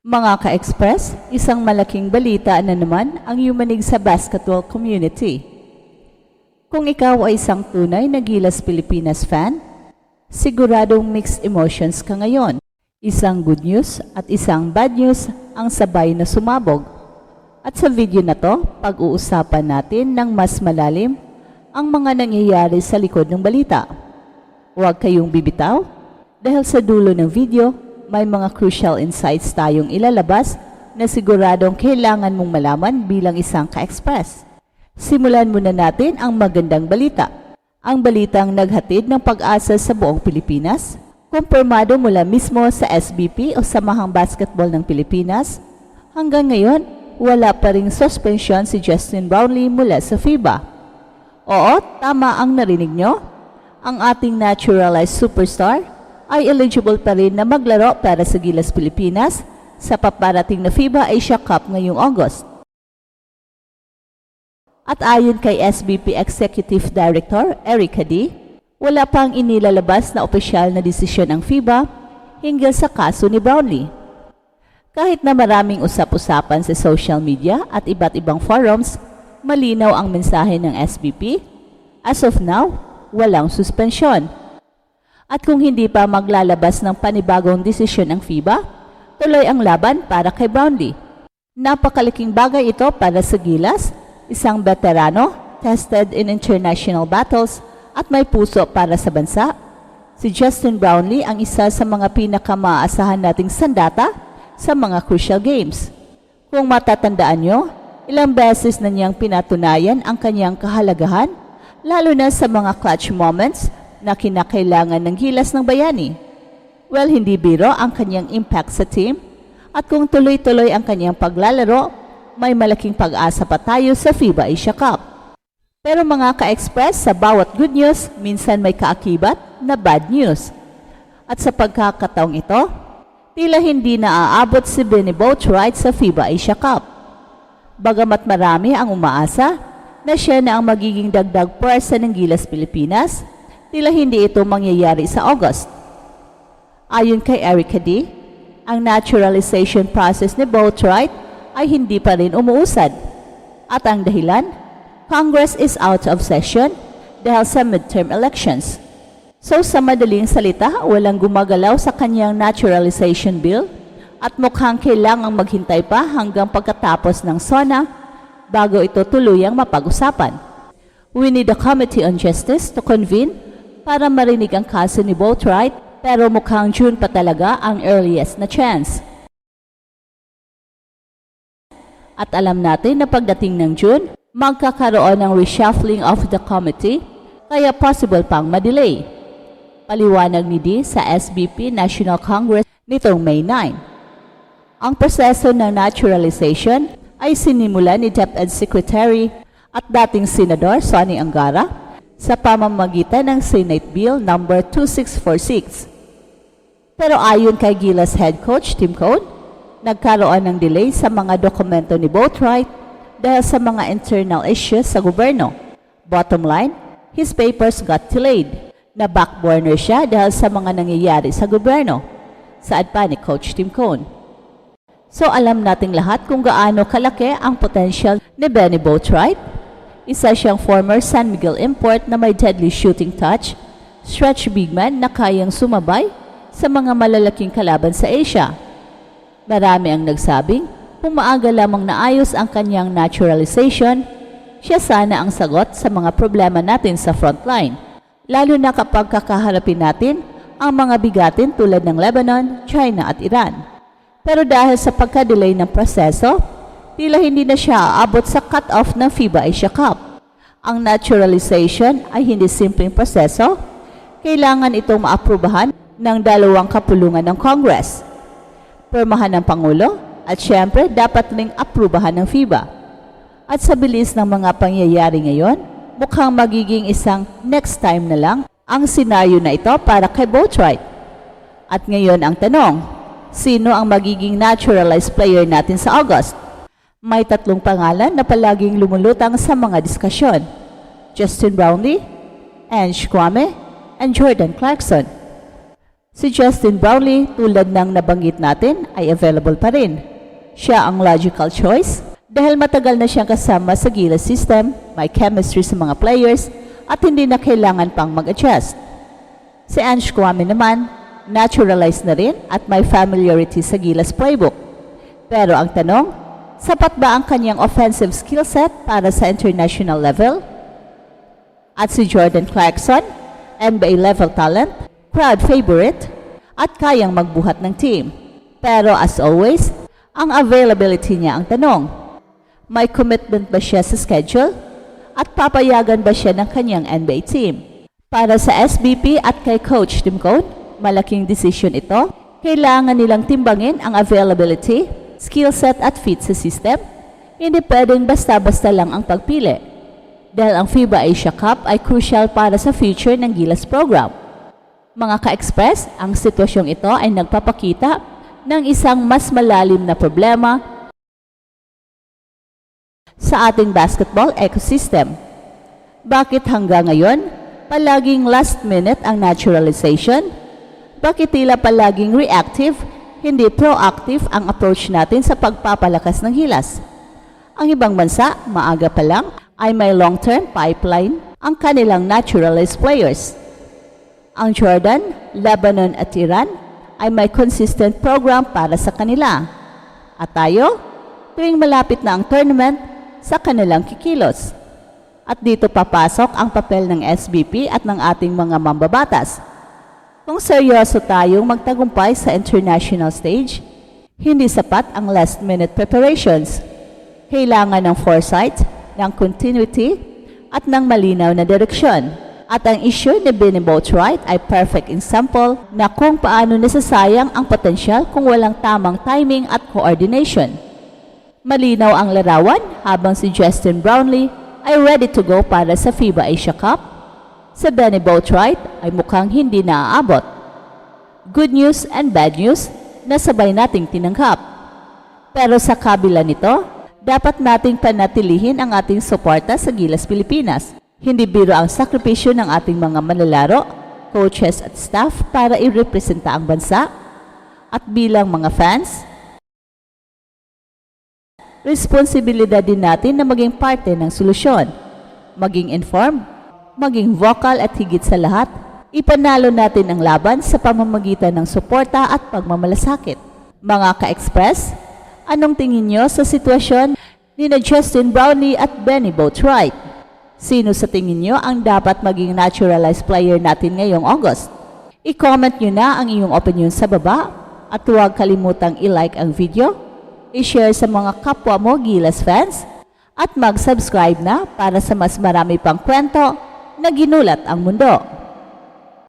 Mga ka-express, isang malaking balita na naman ang yumanig sa basketball community. Kung ikaw ay isang tunay na Gilas Pilipinas fan, siguradong mixed emotions ka ngayon. Isang good news at isang bad news ang sabay na sumabog. At sa video na to, pag-uusapan natin ng mas malalim ang mga nangyayari sa likod ng balita. Huwag kayong bibitaw dahil sa dulo ng video, may mga crucial insights tayong ilalabas na siguradong kailangan mong malaman bilang isang ka-express. Simulan muna natin ang magandang balita. Ang balitang naghatid ng pag-asa sa buong Pilipinas, kumpirmado mula mismo sa SBP o Samahang Basketball ng Pilipinas, hanggang ngayon, wala pa ring suspension si Justin Brownlee mula sa FIBA. Oo, tama ang narinig nyo. Ang ating naturalized superstar ay eligible pa rin na maglaro para sa Gilas Pilipinas sa paparating na FIBA Asia Cup ngayong August. At ayon kay SBP Executive Director Erica D., wala pang inilalabas na opisyal na desisyon ang FIBA hinggil sa kaso ni Brownlee. Kahit na maraming usap-usapan sa social media at iba't ibang forums, malinaw ang mensahe ng SBP. As of now, walang suspensyon. At kung hindi pa maglalabas ng panibagong desisyon ang FIBA, tuloy ang laban para kay Brownlee. Napakalaking bagay ito para sa Gilas, isang veterano, tested in international battles, at may puso para sa bansa. Si Justin Brownlee ang isa sa mga pinakamaasahan nating sandata sa mga crucial games. Kung matatandaan nyo, ilang beses na niyang pinatunayan ang kanyang kahalagahan, lalo na sa mga clutch moments na kinakailangan ng gilas ng bayani. Well, hindi biro ang kanyang impact sa team at kung tuloy-tuloy ang kanyang paglalaro, may malaking pag-asa pa tayo sa FIBA Asia Cup. Pero mga ka-express, sa bawat good news, minsan may kaakibat na bad news. At sa pagkakataong ito, tila hindi na aabot si Benny Boatwright sa FIBA Asia Cup. Bagamat marami ang umaasa na siya na ang magiging dagdag pwersa ng Gilas Pilipinas, tila hindi ito mangyayari sa August. Ayon kay Erica D., ang naturalization process ni Boatwright ay hindi pa rin umuusad. At ang dahilan, Congress is out of session dahil sa midterm elections. So sa madaling salita, walang gumagalaw sa kanyang naturalization bill at mukhang kailangang maghintay pa hanggang pagkatapos ng SONA bago ito tuluyang mapag-usapan. We need a Committee on Justice to convene para marinig ang kaso ni Boatwright pero mukhang June pa talaga ang earliest na chance. At alam natin na pagdating ng June, magkakaroon ng reshuffling of the committee kaya possible pang madelay. Paliwanag ni D sa SBP National Congress nitong May 9. Ang proseso ng naturalization ay sinimula ni DepEd Secretary at dating Senador Sonny Angara sa pamamagitan ng Senate Bill No. 2646. Pero ayon kay Gilas Head Coach Tim Cone, nagkaroon ng delay sa mga dokumento ni Boatwright dahil sa mga internal issues sa gobyerno. Bottom line, his papers got delayed. Na backburner siya dahil sa mga nangyayari sa gobyerno. Saad pa ni Coach Tim Cone. So alam nating lahat kung gaano kalaki ang potential ni Benny Boatwright. Isa siyang former San Miguel import na may deadly shooting touch, stretch big man na kayang sumabay sa mga malalaking kalaban sa Asia. Marami ang nagsabing kung maaga lamang naayos ang kanyang naturalization, siya sana ang sagot sa mga problema natin sa frontline, lalo na kapag kakaharapin natin ang mga bigatin tulad ng Lebanon, China at Iran. Pero dahil sa pagka-delay ng proseso, tila hindi na siya aabot sa cut-off ng FIBA Asia Cup. Ang naturalization ay hindi simpleng proseso, kailangan itong maaprubahan ng dalawang kapulungan ng Congress. Permahan ng Pangulo at syempre dapat ring aprubahan ng FIBA. At sa bilis ng mga pangyayari ngayon, mukhang magiging isang next time na lang ang senaryo na ito para kay Boatwright. At ngayon ang tanong, sino ang magiging naturalized player natin sa August? May tatlong pangalan na palaging lumulutang sa mga diskusyon. Justin Brownlee, Ange Kwame, and Jordan Clarkson. Si Justin Brownlee, tulad ng nabanggit natin, ay available pa rin. Siya ang logical choice dahil matagal na siyang kasama sa Gilas system, may chemistry sa mga players, at hindi na kailangan pang mag-adjust. Si Ange Kwame naman, naturalized na rin at may familiarity sa Gilas playbook. Pero ang tanong, sapat ba ang kanyang offensive skill set para sa international level? At si Jordan Clarkson, NBA level talent, crowd favorite, at kayang magbuhat ng team. Pero as always, ang availability niya ang tanong. May commitment ba siya sa schedule? At papayagan ba siya ng kanyang NBA team? Para sa SBP at kay Coach Tim Cone, malaking decision ito. Kailangan nilang timbangin ang availability, skill set at fit sa system. Hindi pwedeng basta-basta lang ang pagpili. Dahil ang FIBA Asia Cup ay crucial para sa future ng Gilas program. Mga ka-express, ang sitwasyong ito ay nagpapakita ng isang mas malalim na problema sa ating basketball ecosystem. Bakit hanggang ngayon, palaging last minute ang naturalization? Bakit tila palaging reactive, hindi proactive ang approach natin sa pagpapalakas ng hilas? Ang ibang bansa, maaga pa lang, ay may long-term pipeline ang kanilang naturalized players. Ang Jordan, Lebanon at Iran ay may consistent program para sa kanila. At tayo, tuwing malapit na ang tournament, sa kanilang kikilos. At dito papasok ang papel ng SBP at ng ating mga mambabatas. Kung seryoso tayong magtagumpay sa international stage, hindi sapat ang last-minute preparations. Kailangan ng foresight, ng continuity, at ng malinaw na direksyon. At ang issue ni Benny Boatwright ay perfect example na kung paano nasasayang ang potensyal kung walang tamang timing at coordination. Malinaw ang larawan habang si Justin Brownlee ay ready to go para sa FIBA Asia Cup. Sa Benny Boatwright ay mukhang hindi naaabot. Good news and bad news na sabay nating tinanggap. Pero sa kabila nito, dapat nating panatilihin ang ating suporta sa Gilas Pilipinas. Hindi biro ang sakripisyo ng ating mga manlalaro, coaches at staff para i-representa ang bansa. At bilang mga fans, responsibilidad din natin na maging parte ng solusyon. Maging informed, maging vocal at higit sa lahat, ipanalo natin ang laban sa pamamagitan ng suporta at pagmamalasakit. Mga ka-express, anong tingin nyo sa sitwasyon ni na Justin Brownlee at Benny Boatwright? Sino sa tingin nyo ang dapat maging naturalized player natin ngayong August? I-comment nyo na ang iyong opinion sa baba at huwag kalimutang i-like ang video i-share sa mga kapwa mo Gilas fans at mag-subscribe na para sa mas marami pang kwento na ginulat ang mundo.